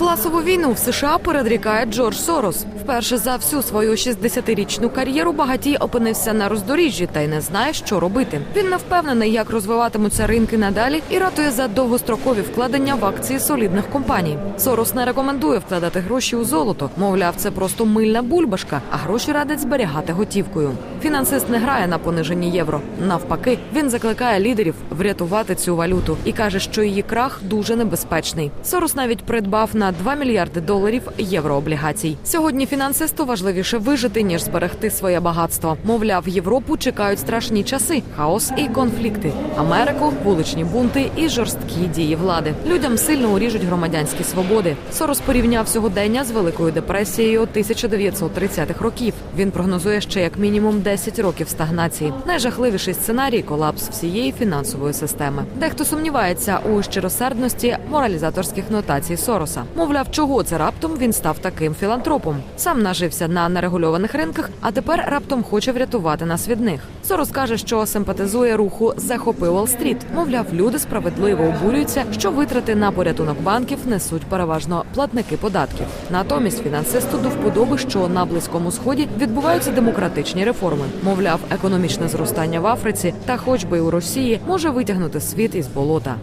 Класову війну в США передрікає Джордж Сорос. Вперше за всю свою 60-річну кар'єру багатій опинився на роздоріжжі та й не знає, що робити. Він не впевнений, як розвиватимуться ринки надалі, і ратує за довгострокові вкладення в акції солідних компаній. Сорос не рекомендує вкладати гроші у золото. Мовляв, це просто мильна бульбашка, а гроші радить зберігати готівкою. Фінансист не грає на пониженні євро. Навпаки, він закликає лідерів врятувати цю валюту і каже, що її крах дуже небезпечний. Сорос навіть придбав на 2 мільярди доларів єврооблігацій. Сьогодні фінансисту важливіше вижити ніж зберегти своє багатство. Мовляв, Європу чекають страшні часи, хаос і конфлікти. Америку, вуличні бунти і жорсткі дії влади. Людям сильно уріжуть громадянські свободи. Сорос порівняв сьогодення з великою депресією 1930-х років. Він прогнозує ще як мінімум 10 років стагнації. Найжахливіший сценарій колапс всієї фінансової системи. Дехто сумнівається у щиросердності моралізаторських нотацій Сороса. Мовляв, чого це раптом він став таким філантропом. Сам нажився на нерегульованих ринках, а тепер раптом хоче врятувати нас від них. Сорос каже, що симпатизує руху Захопи Уолл-стріт». Мовляв, люди справедливо обурюються, що витрати на порятунок банків несуть переважно платники податків. Натомість фінансисту до вподоби, що на близькому сході відбуваються демократичні реформи. Мовляв, економічне зростання в Африці та, хоч би у Росії, може витягнути світ із болота.